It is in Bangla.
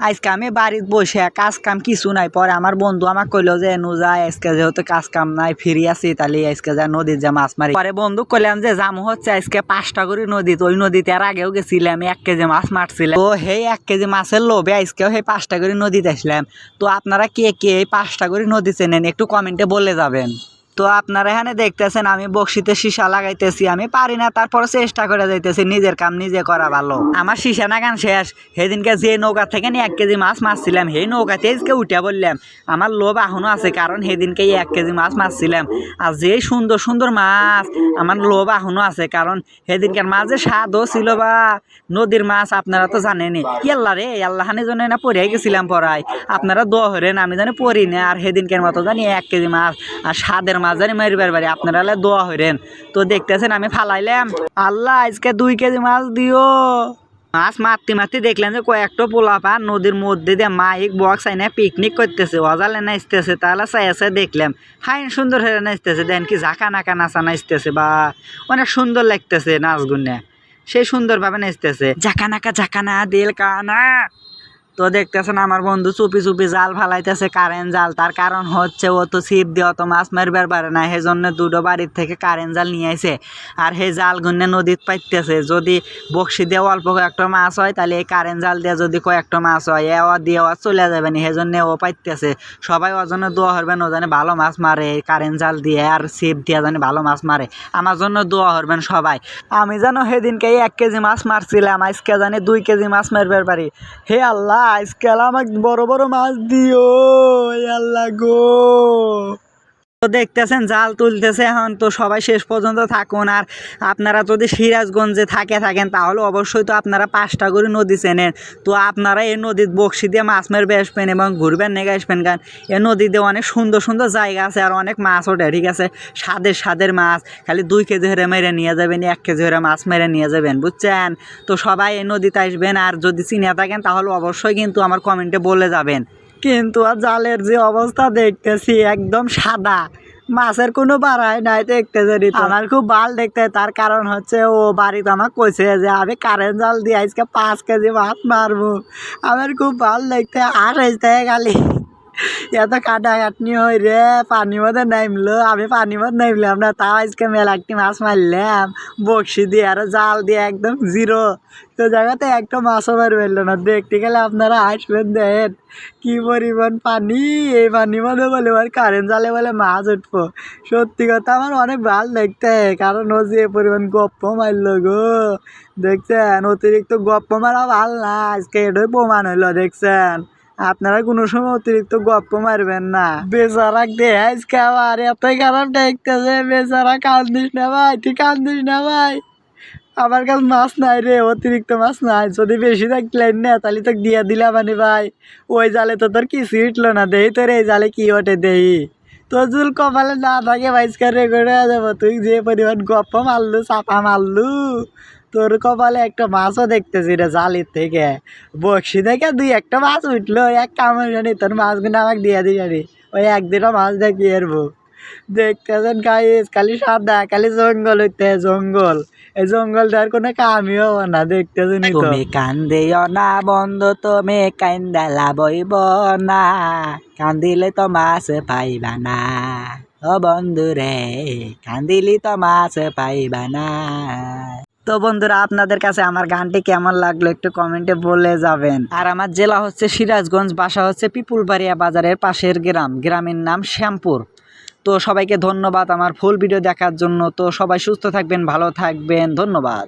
আজকে আমি বাড়িতে বসে কাজ কাম কিছু নাই, পরে আমার বন্ধু আমাকে কইলো যে নু যাই আজকে যেহেতু কাজ কাম নাই, ফিরি আছি, তাহলে আজকে যা নদীর যা মাছ মারি। পরে বন্ধু কইলাম যে, জামু হচ্ছে, আজকে পাঁচটা করে নদীতে, ওই নদীতে আর আগেও গেছিলাম এক কেজি মাছ মারছিলাম। তো সেই এক কেজি মাছের লোভে আজকেও সেই পাঁচটা করে নদীতে আসলাম। তো আপনারা কে কে এই পাঁচটা করে নদী চেনেন, একটু কমেন্টে বলে যাবেন। তো আপনারা এখানে দেখতেছেন, আমি বক্সিতে সীসা লাগাইতেছি, আমি পারি না তারপরে চেষ্টা করে যাইতেছি, নিজের কাম নিজে করা ভালো। আমার সীসা নাগান শেষ। সেদিনকে যে নৌকা থেকে নিয়ে এক কেজি মাছ মারছিলাম, সেই নৌকাতে আজকে উঠে বললাম, আমার লোভ এখনও আছে, কারণ সেদিনকে এক কেজি মাছ মারছিলাম। আর যে সুন্দর সুন্দর মাছ, আমার লোভ এখনও আছে, কারণ সেদিনকার যে স্বাদও ছিল বা নদীর মাছ, আপনারা তো জানেনই। ইয়াল্লা রে আল্লাহানের জন্য না পড়ে গেছিলাম পড়াই আপনারা দোয়া হরেন আমি জানি পড়ি না, আর সেদিনকার মতো জানি এক কেজি মাছ, আর স্বাদের মাছ জানি মারিবার বাড়ি আপনারা দোয়া হরেন তো দেখতেছেন, আমি ফালাইলাম। আল্লাহ, আজকে দুই কেজি মাছ দিও। মাছ মারতে মারতে দেখলেন যে কয়েকটা পোলা পান নদীর মধ্যে দিয়ে মাইক, বক্স আইনে পিকনিক করতেছে। অজালে নাচতেছে, তাহলে চাই আছে দেখলাম। ফাইন সুন্দর হয়ে নাচতেছে। দেন কি ঝাঁকা নাকা নাচা নাচতেছে বা অনেক সুন্দর লাগতেছে নাচ গুনে সেই সুন্দরভাবে নাচতেছে। ঝাঁকা নাকা, ঝাঁকা না, দিল কানা। তো দেখতেছেন আমার বন্ধু চুপি চুপি জাল ফালাইতেছে কারেন্ট জাল। তার কারণ হচ্ছে ও তো ছিপ দিয়ে অত মাছ মারবার পারে না সেই জন্য দুটো বাড়ির থেকে কারেন্ট জাল নিয়ে আইছে। আর সেই জাল গুনে নদীত পাইতেছে। যদি বক্সি দিয়ে অল্প কয়েকটা মাছ হয়, তাহলে এই কারেন্ট জাল দিয়ে যদি কয়েকটা মাছ হয়, এ ও দিয়ে ও চলে যাবে না সেই জন্য ও পাইতেছে। সবাই ওর জন্য দোয়া হরবেন ও জানে ভালো মাছ মারে এই কারেন্ট জাল দিয়ে, আর ছিপ দিয়ে জানে ভালো মাছ মারে। আমার জন্য দোয়া হরবেন সবাই। আমি জানো সেদিনকে এক কেজি মাছ মারছিলাম, আজকে জানি দুই কেজি মাছ মারবার পারি। হে আল্লাহ! আজকাল আমাকে বড় বড় মাছ দিও আল্লাহ গো। তো দেখতেছেন, জাল তুলতেছে এখন, তো সবাই শেষ পর্যন্ত থাকুন। আর আপনারা যদি সিরাজগঞ্জে থাকে, থাকেন, তাহলে অবশ্যই তো আপনারা পাঁচটা করে নদী চেনেন। তো আপনারা এই নদীর বক্সি দিয়ে মাছ মারবে, আসবেন এবং ঘুরবেন, নেগে আসবেন। কারণ এই নদীতে অনেক সুন্দর সুন্দর জায়গা আছে আর অনেক মাছ ওঠে, ঠিক আছে? স্বাদের স্বাদের মাছ, খালি দুই কেজি হরে মেরে নিয়ে যাবেন, এক কেজি হরে মাছ মেরে নিয়ে যাবেন, বুঝছেন? তো সবাই এই নদীতে আসবেন, আর যদি চিনে থাকেন, তাহলে অবশ্যই কিন্তু আমার কমেন্টে বলে যাবেন। কিন্তু আর জালের যে অবস্থা দেখতেছি একদম সাদা। মাছের কোনো বাড়াই নাই দেখতে জানি আমার খুব ভালো দেখতে, তার কারণ হচ্ছে ও বাড়িতে আমার কইছে যে আমি কারেন্ট জাল দিয়ে আজকে পাঁচ কেজি মাছ মারবো। আমার খুব ভালো দেখতে, আর এসতে খালি। এত কাটাকাটনি হই রে পানির মধ্যে নামলো, আমি পানির মধ্যে নামলাম না, তাও আজকে মেলা একটি মাছ মারলাম। বক্সি দিয়ে আর জাল দিয়ে একদম জিরো। তো জায়গাতে একটা মাছও বার পেল না। দেখতে গেলে আপনারা আসবেন দেখেন কি পরিমাণ পানি। এই পানির মধ্যে বলে আর কারেন্ট জালে বলে মাছ উঠবো। সত্যি কথা আমার অনেক ভালো দেখতে, কারণ ও যে পরিমাণ গপ্প মারলো গো। দেখছেন? অতিরিক্ত গপ্প মারা ভালো না, আজকে এটাই প্রমাণ হইল, দেখছেন? আপনারা কোনো সময় অতিরিক্ত গপ্প মারবেন না। বেচারা দেহাইজ খাবার এতই খারাপ দেখতেছে বেচারা কান্দিস না ভাই, তুই কান্দিস না ভাই। আমার কাছে মাছ নাই রে, অতিরিক্ত মাছ নাই। যদি বেশি থাকলেন না, তাহলে তো দিয়ে দিলাম মানে ভাই। ওই জালে তো তোর কিছু উঠল না দেই তোর এই জালে কি ওঠে, দেই। তোর জুল কপালে না থাকে ভাইসকার রেকর্ড হয়ে যাব। তুই যে পরিমাণ গপ্প মারলু, চাপা মারলু। তোর কপালে একটা মাছও দেখতেছি রে জালির থেকে। বক্সি থেকে দুই একটা মাছ উঠল, এক কামড় জানি তোর মাছগুলো আমাকে দিয়ে দিস জানি ওই এক দুটা মাছ দেখি এরবো। দেখতেছেন গাইস খালি সাদা, খালি জঙ্গল হইতে জঙ্গল। এই জঙ্গলটার কোনো কামই হব না দেখতেছেন তুমি কান্দিও না বন্ধু, তুমি কান্দালা বইব না। কান্দিলে তো মাছ পাইবা না। ও বন্ধু রে কান্দিলি তো মাছ পাইবা না। তো বন্ধুরা, আপনাদের কাছে আমার গানটি কেমন লাগল একটু কমেন্টে বলে যাবেন। আর আমার জেলা হচ্ছে সিরাজগঞ্জ, বাসা হচ্ছে পিপুলবাড়িয়া বাজারের পাশের গ্রাম। গ্রামের নাম শ্যামপুর। তো সবাইকে ধন্যবাদ আমার ফুল ভিডিও দেখার জন্য। তো সবাই সুস্থ থাকবেন, ভালো থাকবেন। ধন্যবাদ।